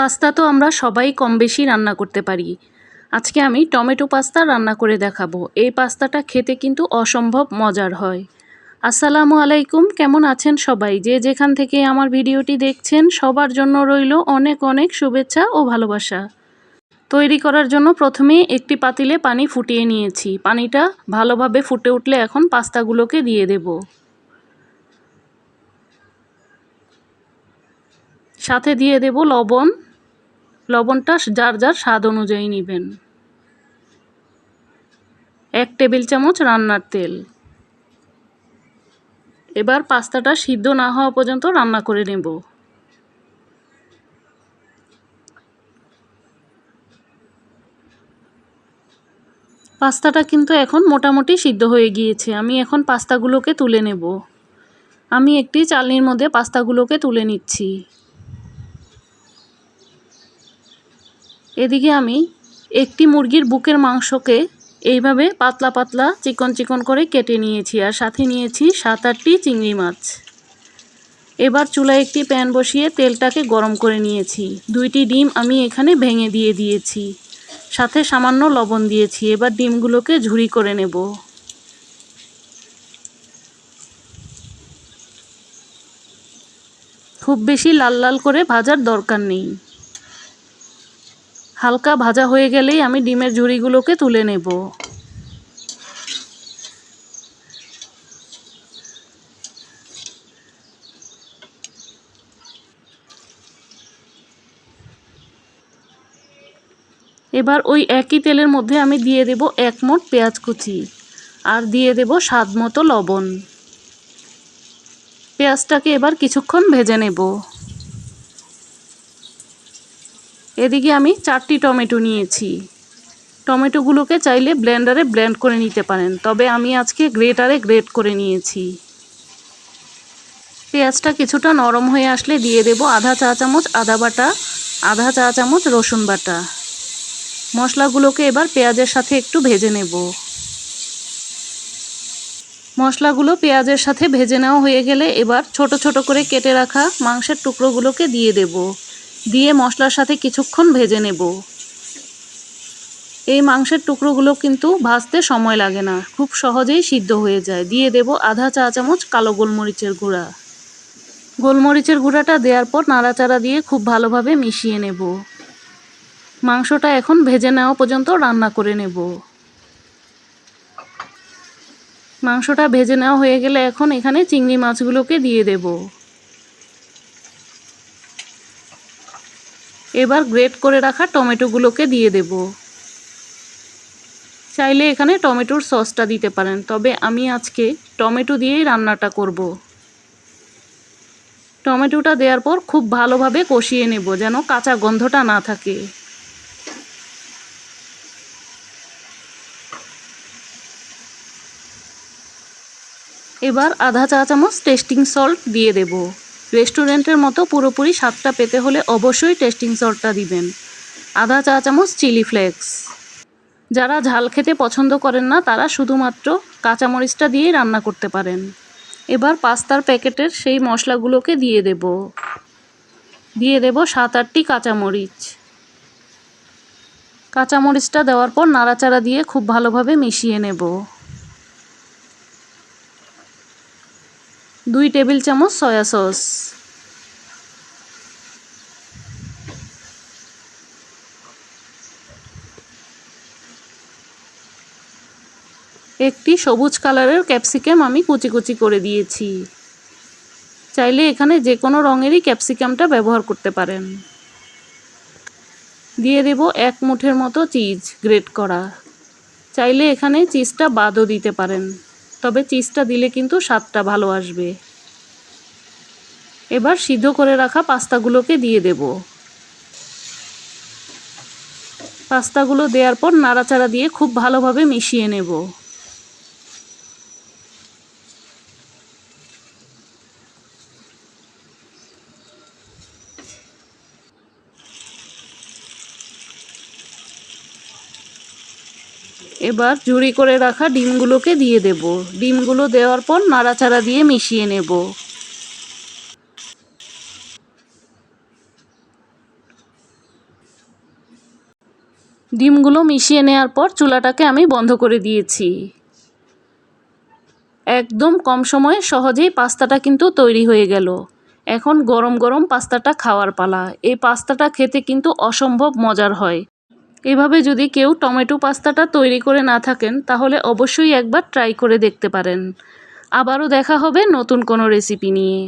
Pasta তো আমরা সবাই কম বেশি রান্না করতে পারি। আজকে আমি টমেটো পাস্তা রান্না করে দেখাবো। এই পাস্তাটা খেতে কিন্তু অসম্ভব মজার হয়। আসসালামু আলাইকুম, কেমন আছেন সবাই? যে যেখান থেকে আমার ভিডিওটি দেখছেন, সবার জন্য রইল অনেক অনেক শুভেচ্ছা ও ভালোবাসা। তৈরি করার জন্য প্রথমে একটি পাতিলে পানি ফুটিয়ে নিয়েছি। পানিটা ভালোভাবে ফুটে উঠলে এখন পাস্তাগুলোকে দিয়ে দেবো। সাথে দিয়ে দেব লবণ লবণটা যার যার স্বাদ অনুযায়ী নেবেন। এক টেবিল চামচ রান্নার তেল। এবার পাস্তাটা সিদ্ধ না হওয়া পর্যন্ত রান্না করে নেব। পাস্তাটা কিন্তু এখন মোটামুটি সিদ্ধ হয়ে গিয়েছে। আমি এখন পাস্তাগুলোকে তুলে নেব। আমি একটি চালনির মধ্যে পাস্তাগুলোকে তুলে নিচ্ছি। এদিকে আমি একটি মুরগির বুকের মাংসকে এইভাবে পাতলা পাতলা চিকন চিকন করে কেটে নিয়েছি আর সাথে নিয়েছি সাত আটটি চিংড়ি মাছ। এবার চুলায় একটি প্যান বসিয়ে তেলটাকে গরম করে নিয়েছি। দুইটি ডিম আমি এখানে ভেঙে দিয়ে দিয়েছি। সাথে সামান্য লবণ দিয়েছি। এবার ডিমগুলোকে ঝুরি করে নেব। খুব বেশি লাল লাল করে ভাজার দরকার নেই। হালকা ভাজা হয়ে গেলেই আমি ডিমের ঝুড়িগুলোকে তুলে নেব। এবার ওই একই তেলের মধ্যে আমি দিয়ে দেব এক মোট পেঁয়াজ কুচি আর দিয়ে দেব স্বাদ মতো লবণ। পেঁয়াজটাকে এবার কিছুক্ষণ ভেজে নেব। এদিকে আমি চারটি টমেটো নিয়েছি। টমেটোগুলোকে চাইলে ব্লেন্ডারে ব্লেন্ড করে নিতে পারেন, তবে আমি আজকে গ্রেটারে গ্রেট করে নিয়েছি। পেঁয়াজটা কিছুটা নরম হয়ে আসলে দিয়ে দেব আধা চা চামচ আদা বাটা, আধা চা চামচ রসুন বাটা। মশলাগুলোকে এবার পেঁয়াজের সাথে একটু ভেজে নেব। মশলাগুলো পেঁয়াজের সাথে ভেজে নেওয়া হয়ে গেলে এবার ছোট ছোট করে কেটে রাখা মাংসের টুকরোগুলোকে দিয়ে দেবো। দিয়ে মশলার সাথে কিছুক্ষণ ভেজে নেব। এই মাংসের টুকরোগুলো কিন্তু ভাজতে সময় লাগে না। খুব সহজেই সিদ্ধ হয়ে যায়। দিয়ে দেব আধা চা চামচ কালো গোলমরিচের গুঁড়া। গোলমরিচের গুঁড়াটা দেওয়ার পর নাড়াচাড়া দিয়ে খুব ভালোভাবে মিশিয়ে নেব। মাংসটা এখন ভেজে নেওয়া পর্যন্ত রান্না করে নেব। মাংসটা ভেজে নেওয়া হয়ে গেলে এখন এখানে চিংড়ি মাছগুলোকে দিয়ে দেবো। এবার গ্রেট করে রাখা টমেটোগুলোকে দিয়ে দেব। চাইলে এখানে টমেটোর সসটা দিতে পারেন, তবে আমি আজকে টমেটো দিয়েই রান্নাটা করব। টমেটোটা দেওয়ার পর খুব ভালোভাবে কষিয়ে নেব, যেন কাঁচা গন্ধটা না থাকে। এবার আধা চা চামচ টেস্টিং সল্ট দিয়ে দেবো। রেস্টুরেন্টের মতো পুরোপুরি স্বাদটা পেতে হলে অবশ্যই টেস্টিং সল্টটা দিবেন। আধা চা চামচ চিলি ফ্লেক্স। যারা ঝাল খেতে পছন্দ করেন না, তারা শুধুমাত্র কাঁচামরিচটা দিয়েই রান্না করতে পারেন। এবার পাস্তার প্যাকেটের সেই মশলাগুলোকে দিয়ে দেব। দিয়ে দেব সাত আটটি কাঁচামরিচ। কাঁচামরিচটা দেওয়ার পর নাড়াচাড়া দিয়ে খুব ভালোভাবে মিশিয়ে নেব। দুই টেবিল চামচ সয়া সস। একটি সবুজ কালারের ক্যাপসিকাম আমি কুচি কুচি করে দিয়েছি। চাইলে এখানে যে কোনো রঙেরই ক্যাপসিকামটা ব্যবহার করতে পারেন। দিয়ে দেব এক মুঠের মতো চিজ গ্রেট করা। চাইলে এখানে চিজটা বাদও দিতে পারেন, তবে চিজটা দিলে কিন্তু স্বাদটা ভালো আসবে। এবার সিদ্ধ করে রাখা পাস্তাগুলোকে দিয়ে দেব। পাস্তাগুলো দেওয়ার পর নাড়াচাড়া দিয়ে খুব ভালোভাবে মিশিয়ে নেব। এবার ঝুড়ি করে রাখা ডিমগুলোকে দিয়ে দেব। ডিমগুলো দেওয়ার পর নাড়াচাড়া দিয়ে মিশিয়ে নেব। ডিমগুলো মিশিয়ে নেওয়ার পর চুলাটাকে আমি বন্ধ করে দিয়েছি। একদম কম সময়ে সহজেই পাস্তাটা কিন্তু তৈরি হয়ে গেল। এখন গরম গরম পাস্তাটা খাওয়ার পালা। এই পাস্তাটা খেতে কিন্তু অসম্ভব মজার হয়। এভাবে যদি কেউ টমেটো পাস্তাটা তৈরি করে না থাকেন, তাহলে অবশ্যই একবার ট্রাই করে দেখতে পারেন। আবারও দেখা হবে নতুন কোনো রেসিপি নিয়ে।